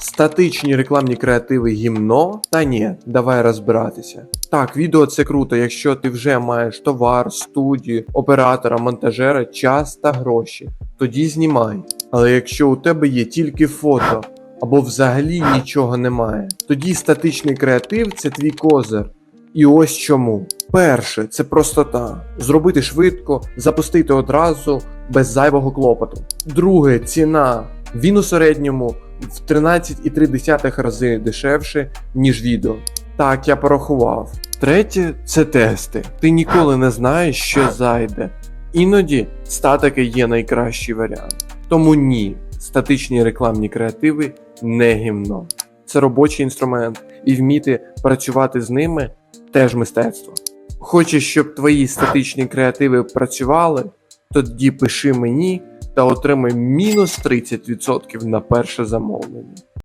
Статичні рекламні креативи гімно? Та ні, давай розбиратися. Так, відео це круто, якщо ти вже маєш товар, студію, оператора, монтажера, час та гроші. Тоді знімай. Але якщо у тебе є тільки фото або взагалі нічого немає, тоді статичний креатив це твій козир. І ось чому. Перше, це простота. Зробити швидко, запустити одразу, без зайвого клопоту. Друге, ціна. Він у середньому в 13,3 рази дешевше, ніж відео. Так, я порахував. Третє це тести. Ти ніколи не знаєш, що зайде. Іноді статики є найкращий варіант. Тому ні, статичні рекламні креативи не гімно. Це робочий інструмент, і вміти працювати з ними теж мистецтво. Хочеш, щоб твої статичні креативи працювали, тоді пиши мені та отримай мінус 30% на перше замовлення.